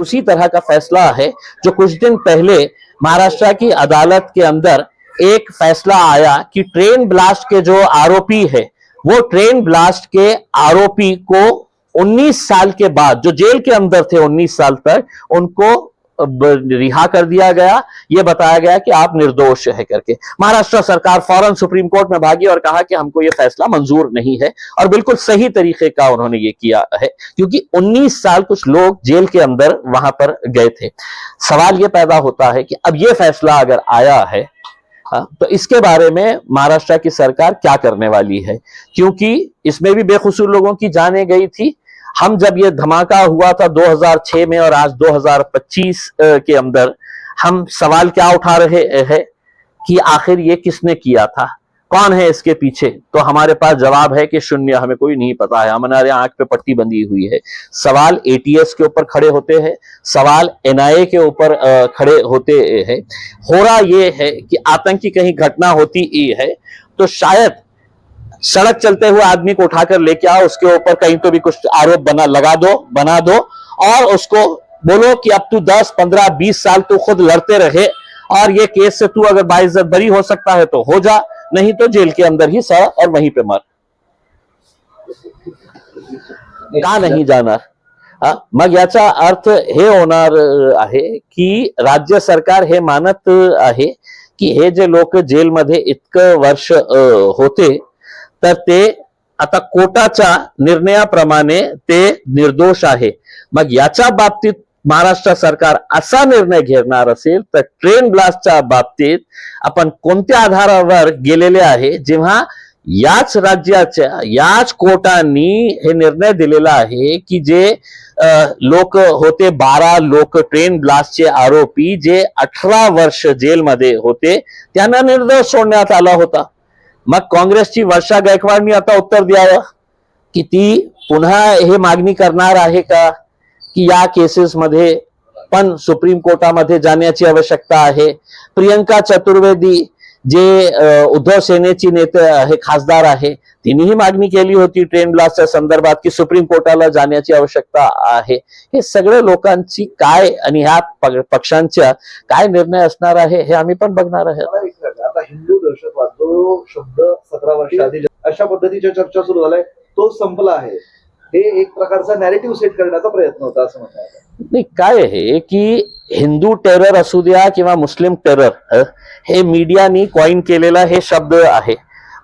उसी तरह का फैसला है जो कुछ दिन पहले महाराष्ट्र की अदालत के अंदर एक फैसला आया कि ट्रेन ब्लास्ट के जो आरोपी है, वो ट्रेन ब्लास्ट के आरोपी को 19 साल के बाद, जो जेल के अंदर थे 19 साल तक, उनको रिहा कर दिया गया। यह बताया गया कि आप निर्दोष है करके। महाराष्ट्र सरकार फ़ौरन सुप्रीम कोर्ट में भागी और कहा कि हमको यह फैसला मंजूर नहीं है और बिल्कुल सही तरीके का उन्होंने ये किया है क्योंकि 19 साल कुछ लोग जेल के अंदर वहाँ पर गए थे। सवाल यह पैदा होता है कि अब ये फैसला अगर आया है हाँ, तो इसके बारे में महाराष्ट्र की सरकार क्या करने वाली है? क्योंकि इसमें भी बेकसूर लोगों की जाने गई थी हम जब ये धमाका हुआ था 2006 में और आज 2025 के अंदर, हम सवाल क्या उठा रहे हैं कि आखिर ये किसने किया था? कौन है इसके पीछे? तो हमारे पास जवाब है कि शून्य, हमें कोई नहीं पता है। हमारे आँख पे पट्टी बंधी हुई है। सवाल एटीएस के ऊपर खड़े होते हैं, सवाल एनआईए के ऊपर खड़े होते हैं। हो रहा यह है कि आतंकी कहीं घटना होती ही है तो शायद सड़क चलते हुए आदमी को उठाकर लेके आओ, उसके ऊपर कहीं तो भी कुछ आरोप बना, लगा दो, बना दो, और उसको बोलो कि अब तू 10 15 20 साल तू खुद लड़ते रहे, और ये केस से तू अगर बाइज्जत बरी हो सकता है तो हो जा, नहीं तो जेल के अंदर ही सड़ और वहीं पे मर। का नाही जाणार मग याचा अर्थ हे होणार आहे की राज्य सरकार हे मानत आहे की हे जे लोक जेलमध्ये इतकं वर्ष होते तर ते आता कोर्टाच्या निर्णयाप्रमाणे ते निर्दोष आहे. मग याच्या बाबतीत महाराष्ट्र सरकार असा निर्णय घेणार असेल तर ट्रेन ब्लास्टच्या बाबतीत आपण कोणत्या आधारावर गेलेले आहे? जेव्हा याच राज्याच्या याच कोर्टानी हे निर्णय दिलेला आहे की जे लोक होते बारा लोक ट्रेन ब्लास्टचे आरोपी जे अठरा वर्ष जेलमध्ये होते त्यांना निर्दोष सोडण्यात आला होता. मग काँग्रेसची वर्षा गायकवाडनी आता उत्तर द्यावं की ती पुन्हा हे मागणी करणार आहे का? की या केसेसमध्ये पण सुप्रीम कोर्टामध्ये जाण्याची आवश्यकता आहे. प्रियंका चतुर्वेदी जे उद्धव सेनेची नेते हे खासदार आहे तिनेही मागणी केली होती ट्रेन ब्लास्टच्या संदर्भात की सुप्रीम कोर्टाला जाण्याची आवश्यकता आहे. हे सगळ्या लोकांची काय आणि ह्या पक्षांच्या काय निर्णय असणार आहे हे आम्ही पण बघणार आहे दहशतवाद जो शब्द सतरा वर्ष आधी अशा पद्धतीच्या चर्चा सुरू झालाय तो संपला आहे. हे एक प्रकारचा नॅरेटिव्ह सेट करण्याचा प्रयत्न होता असं म्हणतात नाही काय आहे की हिंदू टेरर असू द्या किंवा मुस्लिम टेरर हे? मीडियानी कॉइन केलेला हे शब्द आहे.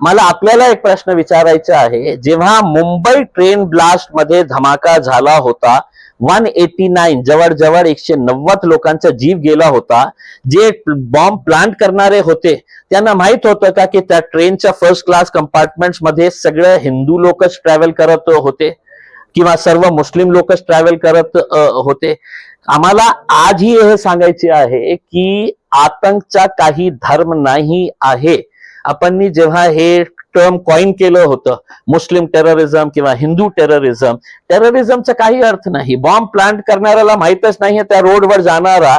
मला आपल्याला एक प्रश्न विचारायचा आहे. जेव्हा मुंबई ट्रेन ब्लास्टमध्ये धमाका झाला होता वन एटी नाईन जवळजवळ एकशे नव्वद लोकांचा जीव गेला होता. जे बॉम्ब प्लांट करणारे होते त्यांना माहीत होतं का की त्या ट्रेनच्या फर्स्ट क्लास कंपार्टमेंटमध्ये सगळे हिंदू लोकच ट्रॅव्हल करत होते किंवा सर्व मुस्लिम लोकच ट्रॅव्हल करत होते. आम्हाला आजही हे सांगायचे आहे की आतंकचा काही धर्म नाही आहे. आपण जेव्हा हे टर्म कॉइन केलं होतं. मुस्लिम टेररिझम किंवा हिंदू टेररिझम टेररिझमचा काही अर्थ नाही. बॉम्ब प्लांट करणाऱ्याला माहितच नाही त्या रोडवर जाणारा.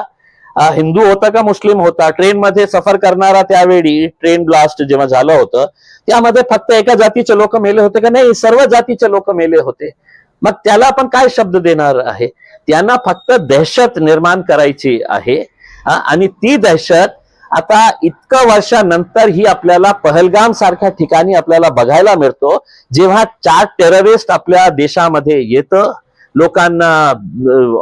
हिंदू होता का मुस्लिम होता? ट्रेन मध्ये सफर करणारा त्यावेळी ट्रेन ब्लास्ट जेव्हा झालं होतं त्यामध्ये फक्त एका जातीचे लोक मेले होते का नाही? सर्व जातीचे लोक मेले होते. मग त्याला आपण काय शब्द देणार आहे? त्यांना फक्त दहशत निर्माण करायची आहे. आणि ती दहशत आता इतकं वर्षानंतर ही आपल्याला पहलगाम सारख्या ठिकाणी आपल्याला बघायला मिळतो. जेव्हा चार टेररिस्ट आपल्या देशामध्ये येतं लोकांना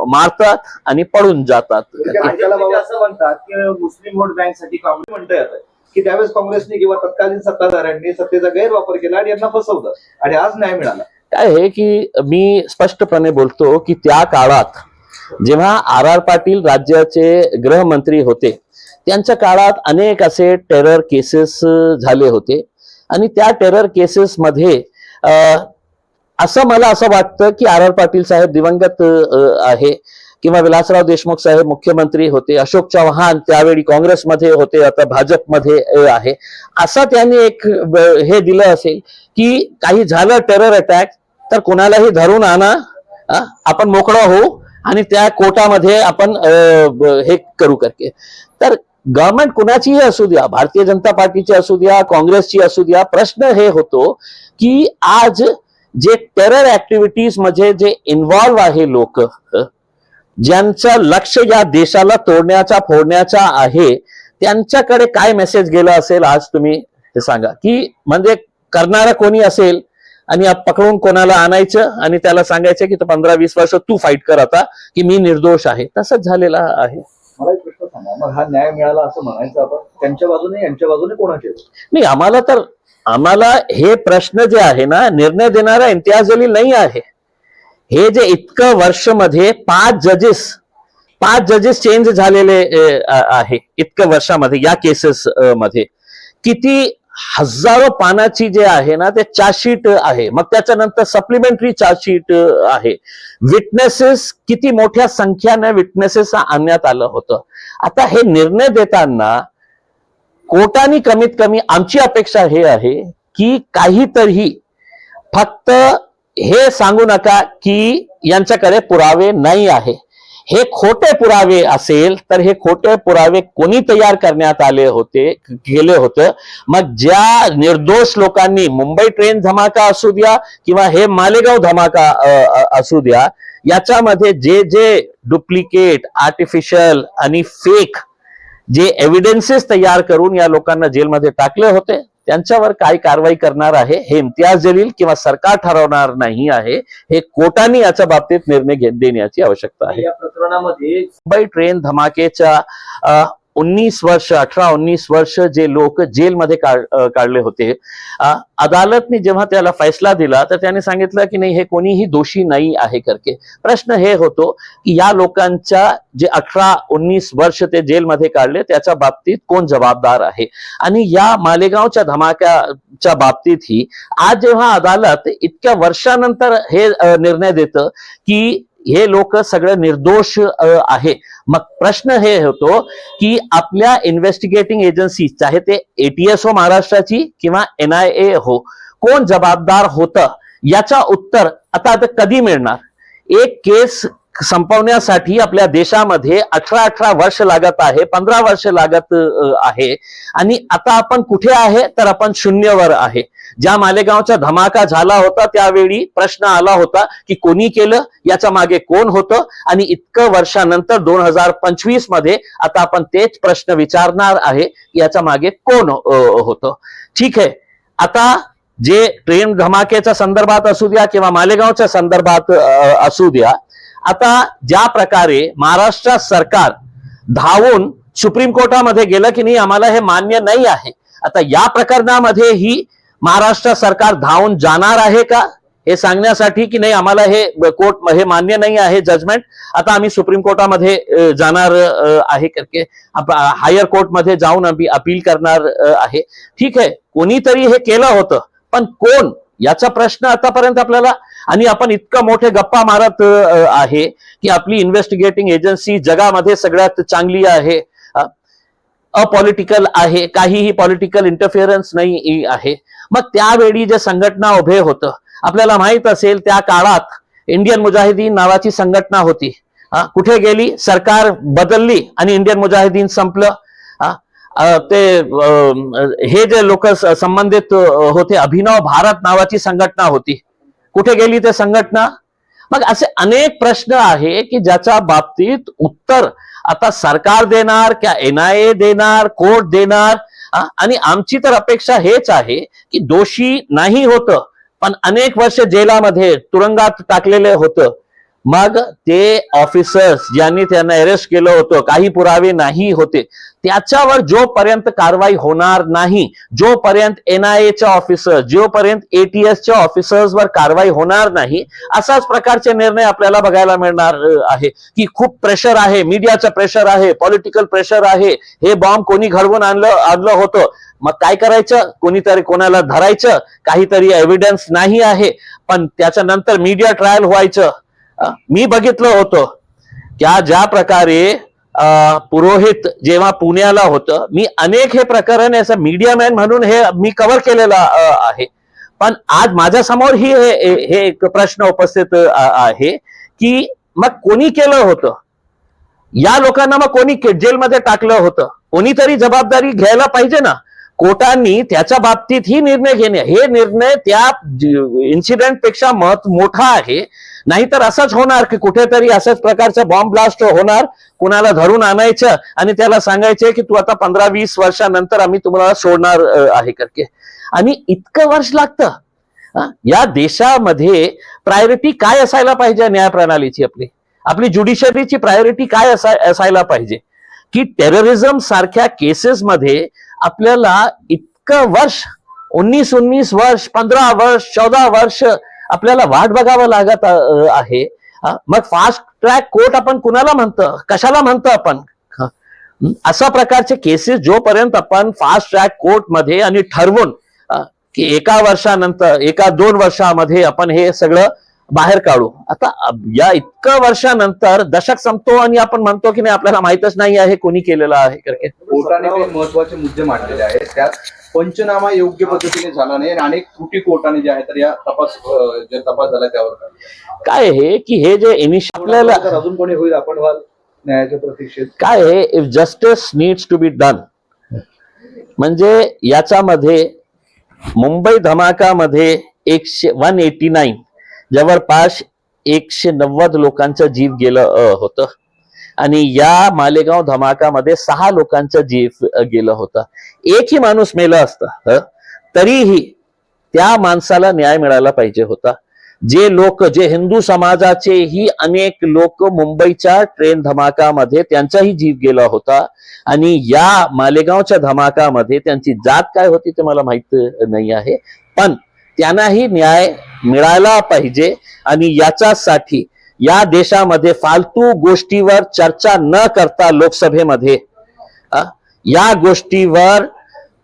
मारतात आणि पळून जातात. बाबा असं म्हणतात की मुस्लिम वोट बँकसाठी काँग्रेस म्हणता येत की त्यावेळेस काँग्रेसने किंवा तत्कालीन सत्ताधाऱ्यांनी सत्तेचा गैरवापर केला आणि यांना फसवलं आणि आज न्याय मिळाला. काय आहे की मी स्पष्टपणे बोलतो की त्या काळात जेव्हा आर आर पाटील राज्याचे गृहमंत्री होते त्यांच्या काळात अनेक असे टेरर केसेस झाले होते. आणि त्या टेरर केसेस मध्ये असं मला असं वाटतं की आर आर पाटील साहेब दिवंगत आहे किंवा विलासराव देशमुख साहेब मुख्यमंत्री होते अशोक चव्हाण त्यावेळी काँग्रेसमध्ये होते आता भाजपमध्ये आहे. असं त्यांनी एक हे दिलं असेल की काही झालं टेरर अटॅक तर कोणालाही धरून आणा आपण मोकळा होऊ आणि त्या कोटामध्ये आपण हे करू करके. तर गव्हर्नमेंट कुणाचीही असू द्या भारतीय जनता पार्टीची असू द्या काँग्रेसची असू द्या प्रश्न हे होतो की आज जे टेरर ऍक्टिव्हिटीजमध्ये जे इन्व्हॉल्व्ह आहे लोक ज्यांचं लक्ष या देशाला तोडण्याचा फोडण्याचा आहे त्यांच्याकडे काय मेसेज गेला असेल आज तुम्ही हे सांगा. की म्हणजे करणारा कोणी असेल आणि पकडून कोणाला आणायचं आणि त्याला सांगायचं की पंधरा वीस वर्ष तू फाईट कर आता की मी निर्दोष आहे. तसंच झालेला आहे. मग हा न्याय मिळाला असं म्हणायचं आपण. त्यांच्या बाजूने यांच्या बाजूने कोणाचे? नाही आम्हाला तर आम्हाला हे प्रश्न जे आहे ना निर्णय देणारा इम्तियाज अली नाही आहे. हे जे इतकं वर्षमध्ये पाच जजेस पाच जजेस चेंज झालेले आहे. इतकं वर्षामध्ये या केसेस मध्ये. किती हजारो पानाची जे आहे ना ते चार्जशीट आहे. मग त्याच्यानंतर सप्लिमेंटरी चार्जशीट आहे. विटनेसेस किती मोठ्या संख्याने विटनेसेस आणण्यात आलं होतं. आता हे निर्णय देताना कोर्टाने कमीत कमी आमची अपेक्षा हे आहे की काहीतरी फक्त हे सांगू नका की यांच्याकडे पुरावे नाही आहे. हे खोटे पुरावे असेल तर हे खोटे पुरावे कोणी तयार करण्यात आले होते गेले होतं? मग ज्या निर्दोष लोकांनी मुंबई ट्रेन धमाका असू द्या किंवा हे मालेगाव धमाका असू द्या याच्यामध्ये जे जे डुप्लिकेट आर्टिफिशियल आणि फेक जे एव्हिडन्सेस तयार करून या लोकांना जेलमध्ये टाकले होते? त्यांच्यावर काय कारवाई करणार आहे हे इम्तियाज जलील किंवा सरकार ठरवणार नाही आहे हे कोर्टाने याच्या बाबतीत निर्णय घेत देण्याची आवश्यकता आहे. या प्रकरणामध्ये मुंबई ट्रेन धमाकेच्या उन्नीस वर्ष अठरा उन्नीस वर्ष जे लोक जेलमध्ये काढले होते अदालतने जेव्हा त्याला फैसला दिला तर त्याने सांगितलं की नाही हे कोणीही दोषी नाही आहे करके. प्रश्न हे होतो की या लोकांच्या जे अठरा उन्नीस वर्ष ते जेलमध्ये काढले त्याच्या बाबतीत कोण जबाबदार आहे? आणि या मालेगावच्या धमाक्याच्या बाबतीतही आज जेव्हा अदालत इतक्या वर्षानंतर हे निर्णय देतं की हे लोक सगळं निर्दोष आहे. मग प्रश्न हे होतो की आपल्या इन्व्हेस्टिगेटिंग एजन्सी चाहे ते एटीएसओ महाराष्ट्राची किंवा एन आय ए हो कोण जबाबदार होतं? याचा उत्तर आता आता कधी मिळणार? एक केस संपवण्यासाठी आपल्या देशामध्ये अठरा अठरा वर्ष लागत आहे पंधरा वर्ष लागत आहे. आणि आता आपण कुठे आहे? तर आपण शून्यवर आहे. ज्या मालेगावचा धमाका झाला होता त्यावेळी प्रश्न आला होता की कोणी केलं? याच्या मागे कोण होतं? आणि इतकं वर्षानंतर दोन हजार पंचवीसमध्ये आता आपण तेच प्रश्न विचारणार आहे याच्या मागे कोण होतं? ठीक आहे. आता जे ट्रेन धमाक्याच्या संदर्भात असू द्या किंवा मालेगावच्या संदर्भात असू द्या आता ज्या प्रकारे महाराष्ट्र सरकार धावून सुप्रीम कोर्टामध्ये गेलं की नाही आम्हाला हे मान्य नाही आहे. आता या प्रकरणामध्ये ही महाराष्ट्र सरकार धावून जाणार आहे का? हे सांगण्यासाठी की नाही आम्हाला हे कोर्ट हे मान्य नाही आहे जजमेंट. आता आम्ही सुप्रीम कोर्टामध्ये जाणार आहे करके हायर कोर्टमध्ये जाऊन आम्ही अपील करणार आहे. ठीक आहे कोणीतरी हे केलं होतं पण कोण? याचा प्रश्न आतापर्यंत आपल्याला आणि आपण इतकं मोठे गप्पा मारत आहे की आपली इन्व्हेस्टिगेटिंग एजन्सी जगामध्ये सगळ्यात चांगली आहे. अपॉलिटिकल आहे काहीही पॉलिटिकल इंटरफिअरन्स नाही आहे. मग त्यावेळी जे संघटना उभे होतं आपल्याला माहीत असेल त्या काळात इंडियन मुजाहिदीन नावाची संघटना होती. कुठे गेली? सरकार बदलली आणि इंडियन मुजाहिदीन संपलं. ते हे जे लोक संबंधित होते अभिनव भारत नावाची संघटना होती. कुठे गेली ते संघटना? मग असे अनेक प्रश्न आहे की ज्याच्या बाबतीत उत्तर आता सरकार देणार किंवा एन आय ए देणार कोर्ट देणार? आणि आमची तर अपेक्षा हेच आहे की दोषी नाही होतं पण अनेक वर्ष जेलामध्ये तुरुंगात टाकलेले होतं. मग ते ऑफिसर्स ज्यांनी त्यांना अरेस्ट केलं होतं काही पुरावे नाही होते त्याच्यावर जोपर्यंत कारवाई होणार नाही जोपर्यंत एनआयएच्या ऑफिसर ऑफिसर्स जोपर्यंत एटीएसच्या ऑफिसर्सवर कारवाई होणार नाही असाच प्रकारचे निर्णय आपल्याला बघायला मिळणार आहे. की खूप प्रेशर आहे मीडियाचं प्रेशर आहे पॉलिटिकल प्रेशर आहे हे बॉम्ब कोणी घडवून आणलं आणलं होतं. मग काय करायचं? कोणीतरी कोणाला धरायचं? काहीतरी एव्हिडन्स नाही आहे. पण त्याच्यानंतर मीडिया ट्रायल व्हायचं. मी बघितलं होतं त्या ज्या प्रकारे पुरोहित जेव्हा पुण्याला होतं मी अनेक हे प्रकरण असं मीडियामॅन म्हणून हे मी कव्हर केलेलं आहे. पण आज माझ्यासमोर ही हे हे एक प्रश्न उपस्थित आहे की मग कोणी केलं होतं? या लोकांना मग कोणी के- जेलमध्ये टाकलं होतं? कोणीतरी जबाबदारी घ्यायला पाहिजे ना? कोर्टांनी त्याच्या बाबतीत ही निर्णय घेणे हे निर्णय त्या इन्सिडेंटपेक्षा महत्त्व मोठा आहे. नाहीतर असंच होणार की कुठेतरी असंच प्रकारचं बॉम्ब ब्लास्ट होणार कुणाला धरून आणायचं आणि त्याला सांगायचं की तू आता पंधरा वीस वर्षानंतर आम्ही तुम्हाला सोडणार आहे करके. आणि इतकं वर्ष लागतं. या देशामध्ये प्रायोरिटी काय असायला पाहिजे न्याय प्रणालीची आपली? आपली ज्युडिशरीची प्रायोरिटी काय असाय असायला पाहिजे? की टेररिझम सारख्या केसेसमध्ये आपल्याला इतकं वर्ष उन्नीस उन्नीस वर्ष पंधरा वर्ष चौदा वर्ष आपल्याला वाट बघावं लागत आहे. मग फास्ट ट्रॅक कोर्ट आपण कुणाला म्हणतो? कशाला म्हणतो आपण? अशा प्रकारचे केसेस जोपर्यंत आपण फास्ट ट्रॅक कोर्टमध्ये आणि ठरवून की एका वर्षानंतर एका दोन वर्षामध्ये आपण हे सगळं बाहेर काढू. आता या इतकं वर्षानंतर दशक संपतो आणि आपण म्हणतो की नाही आपल्याला माहितच नाही आहे कोणी केलेलं आहे. कोर्टाने महत्त्वाचे मुद्दे मांडलेले आहेत. त्यात पंचनामा योग्य पद्धतीने झाला नाही आणि अनेक त्रुटी कोर्टाने ज्या आहेत तर या तपास जे तपास झाला त्यावर. काय आहे की हे जे इनिशियल आपल्याला अजून कोणी होईल आपण व्हाल न्यायाच्या प्रतीक्षेत. काय आहे if justice needs to be done म्हणजे याच्यामध्ये मुंबई धमाकामध्ये एकशे वन एटी नाईन जवळपास एकशे नव्वद लोकांचा जीव गेलं होतं. आणि या मालेगाव धमाकामध्ये सहा लोकांचा जीव गेलं होतं. एकही माणूस मेला असता तरीही त्या माणसाला न्याय मिळाला पाहिजे होता. जे लोक जे हिंदू समाजाचेही अनेक लोक मुंबईच्या ट्रेन धमाकामध्ये त्यांचाही जीव गेला होता. आणि या मालेगावच्या धमाकामध्ये त्यांची जात काय होती ते मला माहीत नाही आहे. पण त्यांनाही न्याय मिळायला पाहिजे आणि याच्यासाठी या देशामध्ये फालतू गोष्टीवर चर्चा न करता लोकसभेमध्ये या गोष्टीवर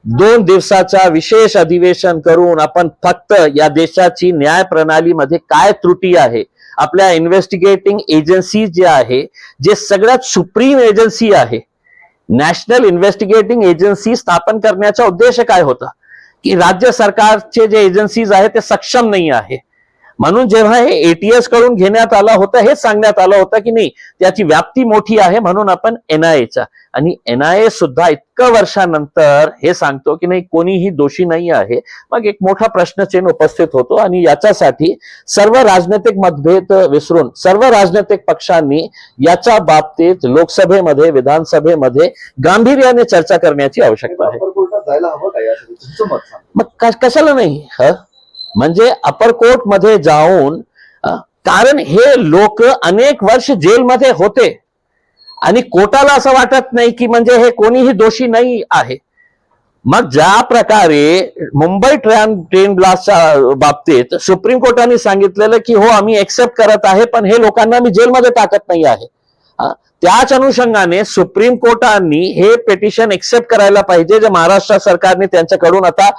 दोन दिवसाचा विशेष अधिवेशन करून आपण फक्त या देशाची न्याय प्रणालीमध्ये काय त्रुटी आहे आपल्या इन्व्हेस्टिगेटिंग एजन्सी जे आहे जे सगळ्यात सुप्रीम एजन्सी आहे नॅशनल इन्व्हेस्टिगेटिंग एजन्सी स्थापन करण्याचा उद्देश काय होता? की राज्य सरकारचे जे एजन्सीज आहे ते सक्षम नाही आहे. म्हणून जेव्हा हे एटीएसकडून घेण्यात आलं होतं हे सांगण्यात आलं होतं की नाही त्याची व्याप्ती मोठी आहे म्हणून आपण एनआयएचा आणि एनआयए सुद्धा इतकं वर्षानंतर हे सांगतो की नाही कोणीही दोषी नाही आहे. मग एक मोठा प्रश्नचिन्ह उपस्थित होतो आणि याच्यासाठी सर्व राजनैतिक मतभेद विसरून सर्व राजनैतिक पक्षांनी याच्या बाबतीत लोकसभेमध्ये विधानसभेमध्ये गांभीर्याने चर्चा करण्याची आवश्यकता आहे. जायला हवं तुमचं मत सांगा. मग कशाला नाही? ह? म्हणजे अपर कोर्टमध्ये जाऊन कारण हे लोक अनेक वर्ष जेलमध्ये होते. आणि कोर्टाला असं वाटत नाही की म्हणजे हे कोणीही दोषी नाही आहे. मग ज्या प्रकारे मुंबई ट्रेन ट्रेन ब्लास्टच्या बाबतीत सुप्रीम कोर्टाने सांगितलेलं की हो आम्ही एक्सेप्ट करत आहे पण हे लोकांना मी जेलमध्ये टाकत नाही आहे. त्याच अनुषंगाने सुप्रीम कोर्टाने हे पेटिशन एक्सेप्ट करायला पाहिजे जे महाराष्ट्र सरकारने त्यांच्याकडून आता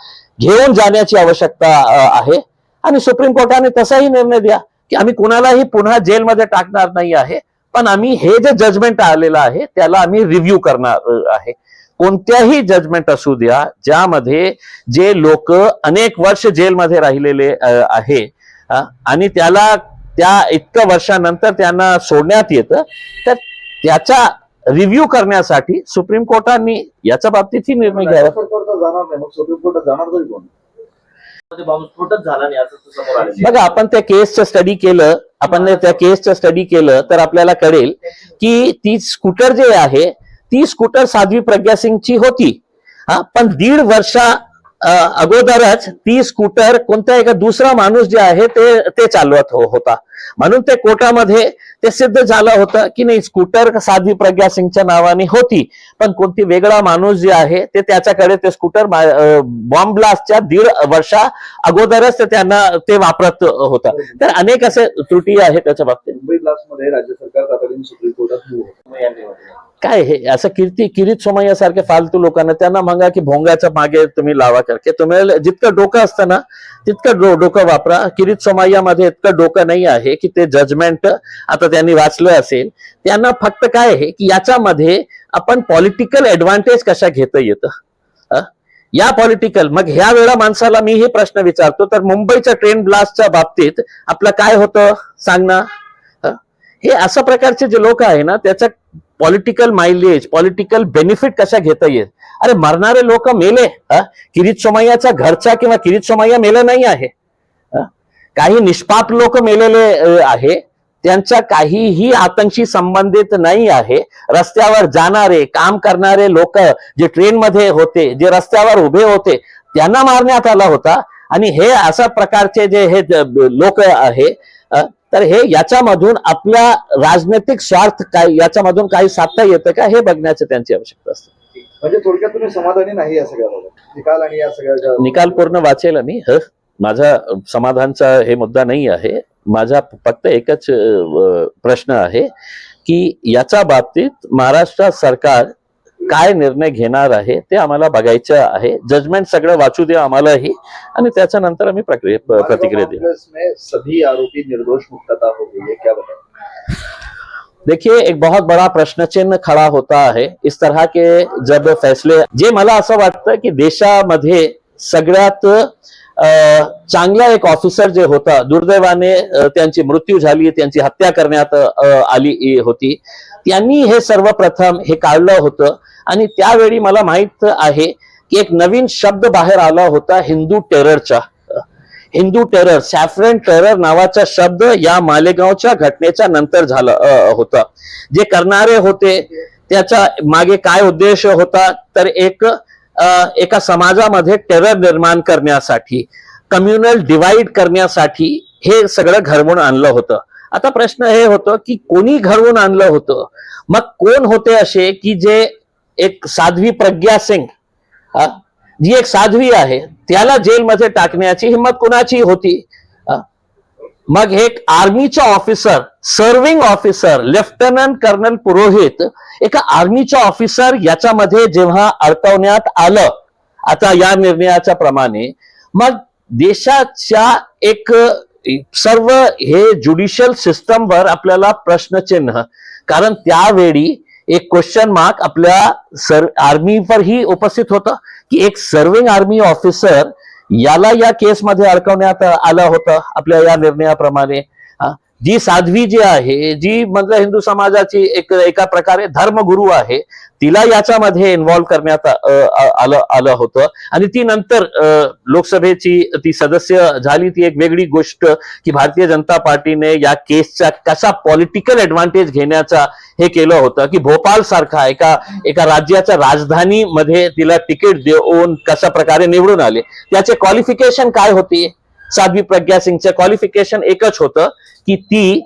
घेऊन जाण्याची आवश्यकता आहे. आणि सुप्रीम कोर्टाने तसाही निर्णय द्या की आम्ही कुणालाही पुन्हा जेलमध्ये टाकणार नाही आहे पण आम्ही हे जे जजमेंट आलेलं आहे त्याला आम्ही रिव्ह्यू करणार आहे. कोणत्याही जजमेंट असू द्या ज्यामध्ये जे लोक अनेक वर्ष जेलमध्ये राहिलेले आहे आणि त्याला त्या इतक्या वर्षानंतर त्यांना सोडण्यात येतं. तर त्याचा रिव्ह्यू करण्यासाठी सुप्रीम कोर्टाने याच्या बाबतीतही निर्णय घ्यावा. आलं बघा आपण त्या केसचं स्टडी केलं. आपण त्या केसचं स्टडी केलं तर आपल्याला कळेल की ती स्कूटर जे आहे ती स्कूटर साध्वी प्रज्ञा सिंगची होती. हा पण दीड वर्षा अगोदरच ती स्कूटर कोणत्या एका दुसरा माणूस जे आहे ते ते चालवत हो- होता. म्हणून ते कोर्टामध्ये ते सिद्ध झालं होतं की नाही स्कूटर साध्वी प्रज्ञा सिंगच्या नावाने होती. पण कोणती वेगळा माणूस जे आहे ते त्याच्याकडे ते स्कूटर बॉम्ब ब्लास्टच्या दीड वर्षा अगोदरच ते त्यांना ते वापरत होतं. तर अनेक असे त्रुटी आहेत त्याच्या बाबतीत. मुंबई ब्लास्टमध्ये राज्य सरकार तातडीने सुप्रीम कोर्टात काय हे? असं कीर्ती किरीत सोमय्या सारख्या फालतू लोकांना त्यांना म्हणा की भोंगाच्या मागे तुम्ही लावा करके तुम्ही जितकं डोकं असतं ना तितकं डो- डोकं वापरा. किरीत सोमय्यामध्ये इतकं डोकं नाही आहे की ते जजमेंट आता त्यांनी वाचलं असेल. त्यांना फक्त काय आहे की याच्यामध्ये आपण पॉलिटिकल ऍडव्हान्टेज कशा घेता येतं? या पॉलिटिकल मग ह्या वेळा माणसाला मी हे प्रश्न विचारतो तर मुंबईच्या ट्रेन ब्लास्टच्या बाबतीत आपलं काय होतं? सांग ना. हे अशा प्रकारचे जे लोक आहे ना त्याचा पॉलिटिकल मायलेज पॉलिटिकल बेनिफिट कशा घेता येईल? अरे मरणारे लोक मेले किरीत किरीट सोमय्याचा घरचा किंवा किरीट सोमय्या मेला नाही आहे. काही निष्पाप लोक मेलेले आहे. त्यांच्या काहीही आतंशी संबंधित नाही आहे. रस्त्यावर जाणारे काम करणारे लोक जे ट्रेनमध्ये होते जे रस्त्यावर उभे होते त्यांना मारण्यात आला होता. आणि हे अशा प्रकारचे जे हे लोक आहे तर हे याच्यामधून आपला राजनैतिक स्वार्थ काय याच्यामधून काही साधता येतं का हे बघण्याची त्यांची आवश्यकता असते. म्हणजे थोडक्यात तुम्ही समाधानी नाही या सगळ्याबाबत निकाल आणि या सगळ्या निकाल पूर्ण वाचेल मी ह? माझा समाधानचा हे मुद्दा नाही आहे. माझा फक्त एकच प्रश्न आहे की याच्या बाबतीत महाराष्ट्र सरकार काय निर्णय घेणार आहे ते आम्हाला बघायचं आहे. जजमेंट सगळं वाचू द्या आम्हालाही आणि त्याच्यानंतर आम्ही प्रक्रिया प्रतिक्रिया देऊ. सभी आरोपी निर्दोष मुक्तता हो गई है क्या बताएं? देखिए एक बहुत बड़ा प्रश्न चिन्ह खड़ा होता है इस तरह के जब फैसले जे मला असं वाटतं की देशामध्ये सगळ्यात चांगला एक ऑफिसर जे होता दुर्दैवाने त्यांची मृत्यू झाली त्यांची हत्या करण्यात आली होती. त्यांनी हे सर्वप्रथम हे काढलं होतं. आणि त्यावेळी मला माहीत आहे की एक नवीन शब्द बाहेर आला होता हिंदू टेररचा हिंदू टेरर सॅफ्रन टेरर नावाचा शब्द या मालेगावच्या घटनेच्या नंतर झालं होता. जे करणारे होते त्याचा मागे काय उद्देश होता तर एक एका समाजामध्ये टेरर निर्माण करण्यासाठी कम्युनल डिवाइड करण्यासाठी हे सगळं घडवून आणलं होतं. आता प्रश्न हे होतं की कोणी घडवून आणलं होतं? मग कोण होते असे की जे एक साध्वी प्रज्ञा सिंग जी एक साध्वी आहे त्याला जेलमध्ये टाकण्याची हिंमत कुणाची होती? मग एक आर्मीचा officer serving officer lieutenant colonel Purohit एका आर्मीचा ऑफिसर याच्यामध्ये जेव्हा अडकवण्यात आलं आता या निर्णयाच्या प्रमाणे मग देशाच्या एक सर्व हे ज्युडिशियल सिस्टमवर आपल्याला प्रश्नचिन्ह कारण त्यावेळी एक क्वेश्चन मार्क आपल्या सर आर्मीवरही उपस्थित होतं की एक सर्विंग आर्मी ऑफिसर याला या केसमध्ये अडकवण्यात आलं होतं आपल्या या निर्णयाप्रमाणे. जी साध्वी जी आहे जी म्हणजे हिंदू समाजाची एक एका प्रकारे धर्मगुरू आहे तिला याच्यामध्ये इन्व्हॉल्व्ह करण्यात आलं आलं होतं. आणि ती नंतर लोकसभेची ती सदस्य झाली ती एक वेगळी गोष्ट की भारतीय जनता पार्टीने या केसचा कसा पॉलिटिकल ऍडव्हान्टेज घेण्याचा हे केलं होतं की भोपाळ सारखा एका एका राज्याच्या राजधानीमध्ये तिला तिकीट देऊन कशा प्रकारे निवडून आले. त्याचे क्वालिफिकेशन काय होती? साध्वी प्रज्ञा सिंगचं क्वालिफिकेशन एकच होतं की ती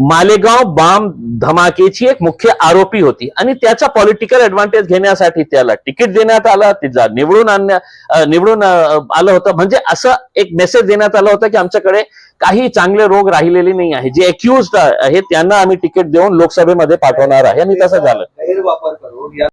मालेगाव बाम धमाकेची एक मुख्य आरोपी होती. आणि त्याचा पॉलिटिकल ऍडव्हान्टेज घेण्यासाठी त्याला तिकीट देण्यात आलं तिचा निवडून आणण्या निवडून आलं होतं. म्हणजे असं एक मेसेज देण्यात आलं होतं की आमच्याकडे काही चांगले रोग राहिलेले नाही आहे. जे अक्युज आहेत त्यांना आम्ही तिकीट देऊन लोकसभेमध्ये पाठवणार आहे. आणि तसं झालं. गैरवापर करून